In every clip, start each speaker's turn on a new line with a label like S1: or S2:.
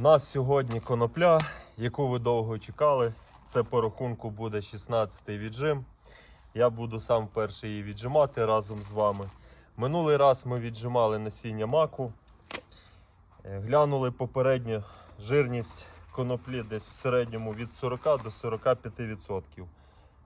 S1: У нас сьогодні конопля, яку ви довго чекали. Це по рахунку буде 16-й віджим. Я буду сам перший її віджимати разом з вами. Минулий раз ми віджимали насіння маку. Е, Глянули попередньо жирність коноплі десь в середньому від 40 до 45%.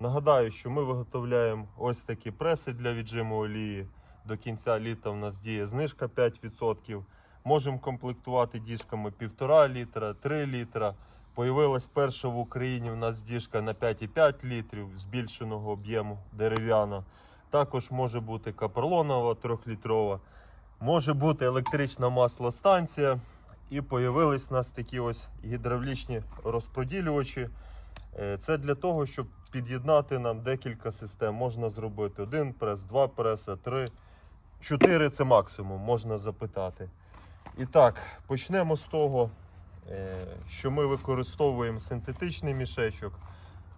S1: Нагадаю, що ми виготовляємо ось такі преси для віджиму олії. До кінця літа в нас діє знижка 5%. Можемо комплектувати діжками 1,5 літра, 3 літра. Появилась перша в Україні у нас діжка на 5,5 літрів збільшеного об'єму дерев'яна. Також може бути каперлонова 3-літрова, може бути електрична маслостанція. І появились у нас такі ось гідравлічні розподілювачі. Е, Це для того, щоб під'єднати нам декілька систем. Можна зробити один прес, два преса, три, чотири це максимум, можна запитати. І так, почнемо з того, е, що ми використовуємо синтетичний мішечок.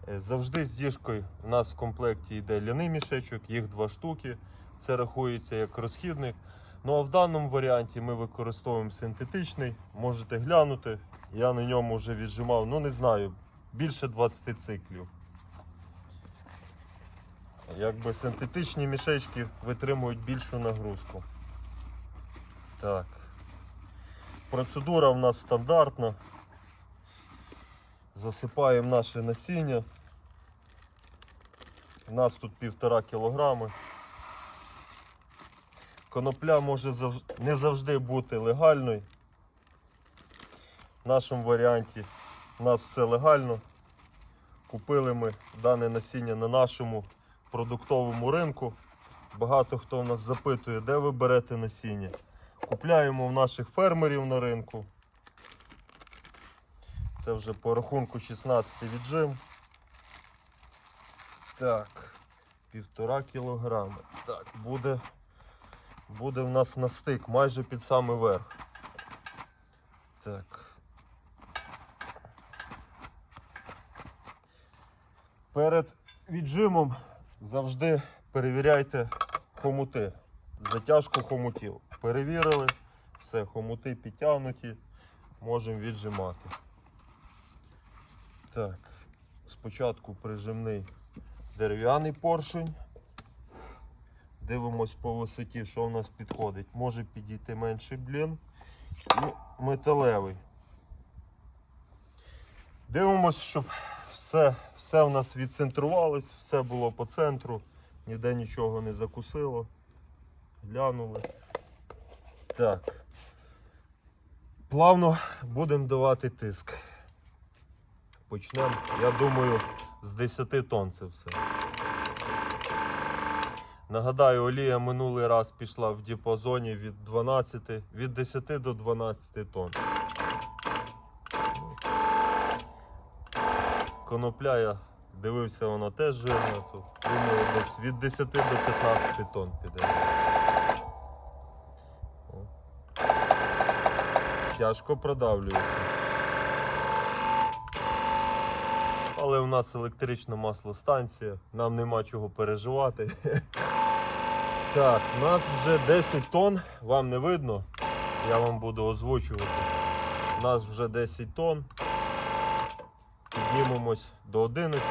S1: Е, Завжди з діжкою у нас в комплекті йде ляний мішечок, їх два штуки. Це рахується як розхідник. Ну а в даному варіанті ми використовуємо синтетичний. Можете глянути. Я на ньому вже віджимав, ну не знаю, більше 20 циклів. Якби синтетичні мішечки витримують більшу нагрузку. Так. Процедура в нас стандартна. Засипаємо наше насіння. У нас тут півтора кілограми. Конопля може зав- не завжди бути легальною. В нашому варіанті у нас все легально. Купили ми дане насіння на нашому продуктовому ринку. Багато хто в нас запитує, де ви берете насіння. Купляємо в наших фермерів на ринку. Це вже по рахунку 16 віджим. Так, півтора кілограми. Так, буде, буде в нас на стик майже під самий верх. Так. Перед віджимом завжди перевіряйте хомути, затяжку хомутів. Перевірили, все, хомути підтягнуті, можемо віджимати. Так, спочатку прижимний дерев'яний поршень. Дивимось по висоті, що в нас підходить. Може підійти менший блін і металевий. Дивимось, щоб все, все у нас відцентрувалось, все було по центру, ніде нічого не закусило. Глянули. Так. Плавно будемо давати тиск. Почнемо, я думаю, з 10 тонн це все. Нагадаю, олія минулий раз пішла в діапазоні від 12, від 10 до 12 тонн. Конопля я дивився, вона теж жирна. То, думаю, десь від 10 до 15 тонн піде. Тяжко продавлюється. Але в нас електрична маслостанція, нам нема чого переживати. Так, у нас вже 10 тонн, вам не видно, я вам буду озвучувати. У нас вже 10 тонн. Піднімемось до 11.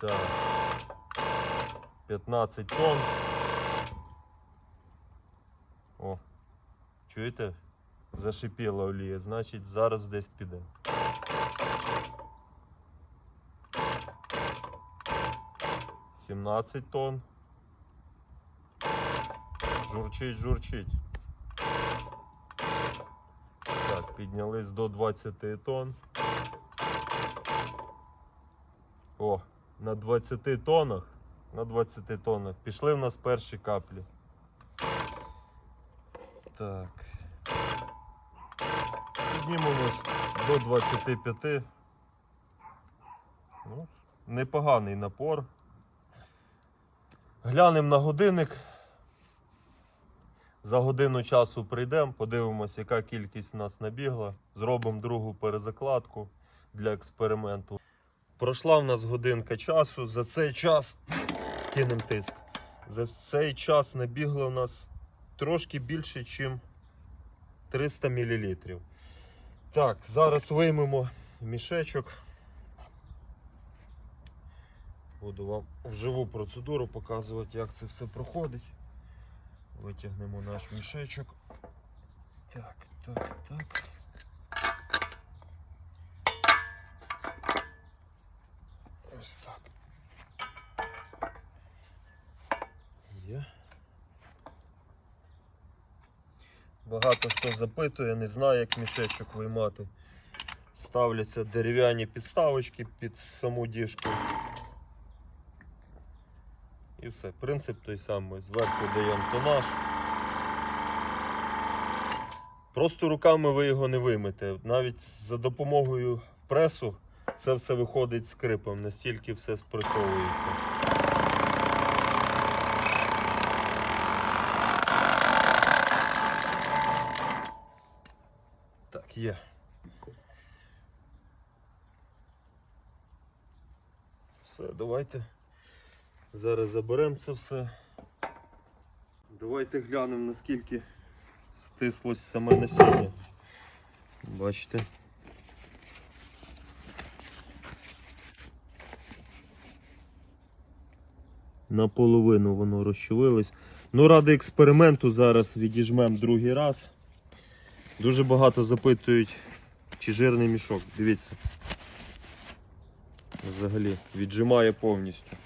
S1: Так. 15 тонн. О, чуєте? Зашипіла олія, значить зараз десь піде. Сімнадцять тонн. Журчить, журчить. Так, піднялись до 20 тонн. О, на 20 тоннах. На 20 тоннах. Пішли в нас перші каплі. Так. Піднімемось до 25. Ну, непоганий напор. Глянемо на годинник. За годину часу прийдемо, подивимося, яка кількість нас набігла. Зробимо другу перезакладку для експерименту. Пройшла в нас годинка часу. За цей час кинемо тиск. За цей час набігло у нас трошки більше, ніж 300 мл. Так, зараз виймемо мішечок. Буду вам вживу процедуру показувати, як це все проходить. Витягнемо наш мішечок. Так, так, так. Ось так. Є. Багато хто запитує, не знає, як мішечок виймати. Ставляться дерев'яні підставочки під саму діжку. І все. Принцип той самий. Зверху даємо тонаж. Просто руками ви його не виймете. Навіть за допомогою пресу це все виходить скрипом, настільки все спресовується. Є. Все, давайте. Зараз заберемо це все. Давайте глянемо наскільки стислось саме насіння. Бачите? Наполовину воно розчувилось. Ну, ради експерименту зараз відіжмемо другий раз. Дуже багато запитують, чи жирний мішок. Дивіться. Взагалі віджимає повністю.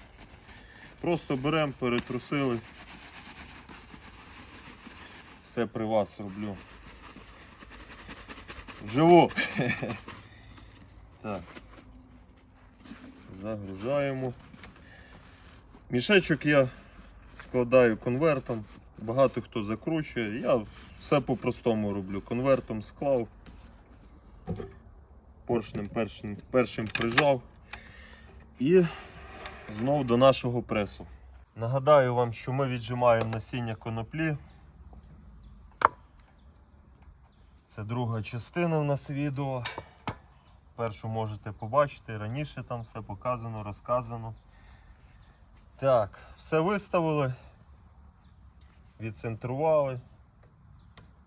S1: Просто беремо, перетрусили. Все при вас роблю. Вживу. Так. Загружаємо. Мішечок я складаю конвертом. Багато хто закручує. Я все по-простому роблю. Конвертом склав. Поршнем першим, першим прижав. І знову до нашого пресу. Нагадаю вам, що ми віджимаємо насіння коноплі. Це друга частина в нас відео. Першу можете побачити, раніше там все показано, розказано. Так, все виставили, відцентрували,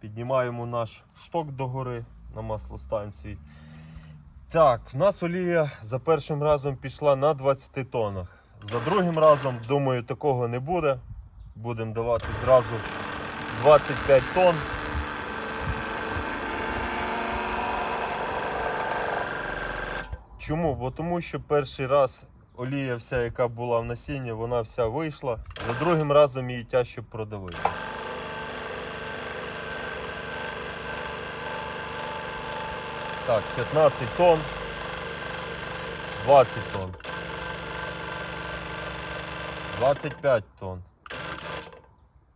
S1: піднімаємо наш шток догори на маслостанції. Так, в нас олія за першим разом пішла на 20 тоннах. За другим разом, думаю, такого не буде. Будемо давати зразу 25 тонн. Чому? Бо тому що перший раз олія, вся, яка була в насінні, вона вся вийшла. За другим разом її тяжче продавити. Так, 15 тонн, 20 тонн, 25 тонн.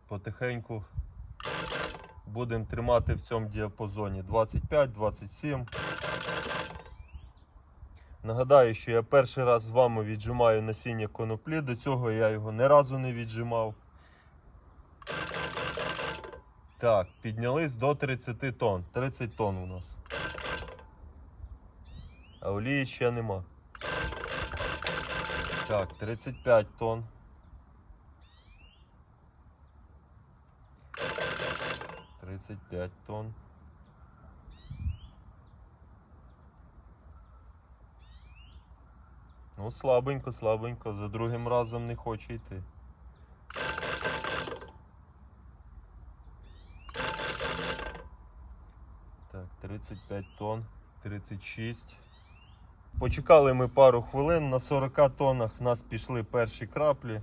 S1: Потихеньку будемо тримати в цьому діапазоні 25-27. Нагадаю, що я перший раз з вами віджимаю насіння коноплі. До цього я його ні разу не віджимав. Так, піднялись до 30 тонн. 30 тонн у нас. А олії ще нема. Так, 35 тонн. Тридцять п'ять тонн. Ну, слабенько, слабенько, за другим разом не хочу йти. Так, 35 тонн, 36. Почекали ми пару хвилин, на 40 тоннах в нас пішли перші краплі.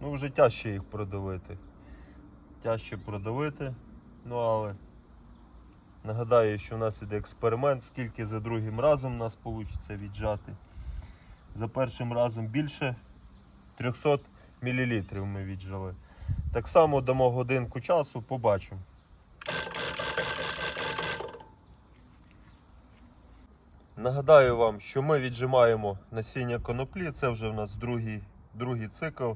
S1: Ну, вже тяжче їх продавити. Тяжче продавити. Ну, але нагадаю, що в нас іде експеримент, скільки за другим разом у нас вийде віджати. За першим разом більше 300 мл ми віджали. Так само дамо годинку часу, побачимо. Нагадаю вам, що ми віджимаємо насіння коноплі, це вже в нас другий, другий цикл.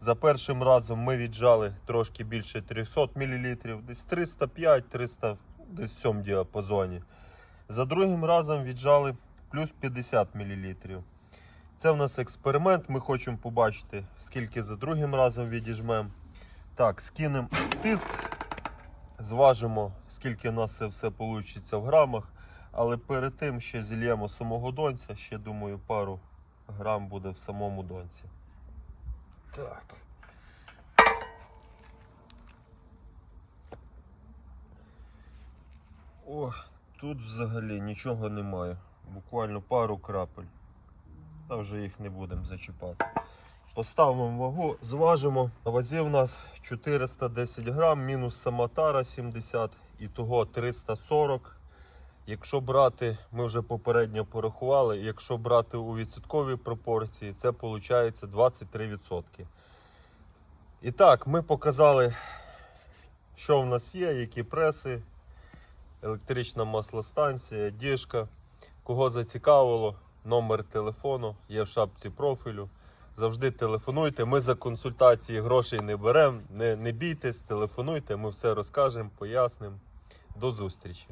S1: За першим разом ми віджали трошки більше 300 мл, десь 305-300, десь в цьому діапазоні. За другим разом віджали плюс 50 мл. Це в нас експеримент. Ми хочемо побачити, скільки за другим разом відіжмемо. Так, скинемо тиск, зважимо, скільки у нас це все вийде в грамах. Але перед тим ще зільємо самого донця. Ще думаю, пару грам буде в самому донці. Так. О, тут взагалі нічого немає. Буквально пару крапель. Та вже їх не будемо зачіпати. Поставимо вагу, зважимо. На вазі в нас 410 грам, мінус сама тара 70, і того 340. Якщо брати, ми вже попередньо порахували, якщо брати у відсотковій пропорції, це виходить 23%. І так, ми показали, що в нас є, які преси, електрична маслостанція, діжка. Кого зацікавило, номер телефону є в шапці профілю. Завжди телефонуйте. Ми за консультації грошей не беремо. Не, не бійтесь, телефонуйте, ми все розкажемо, пояснимо. До зустрічі.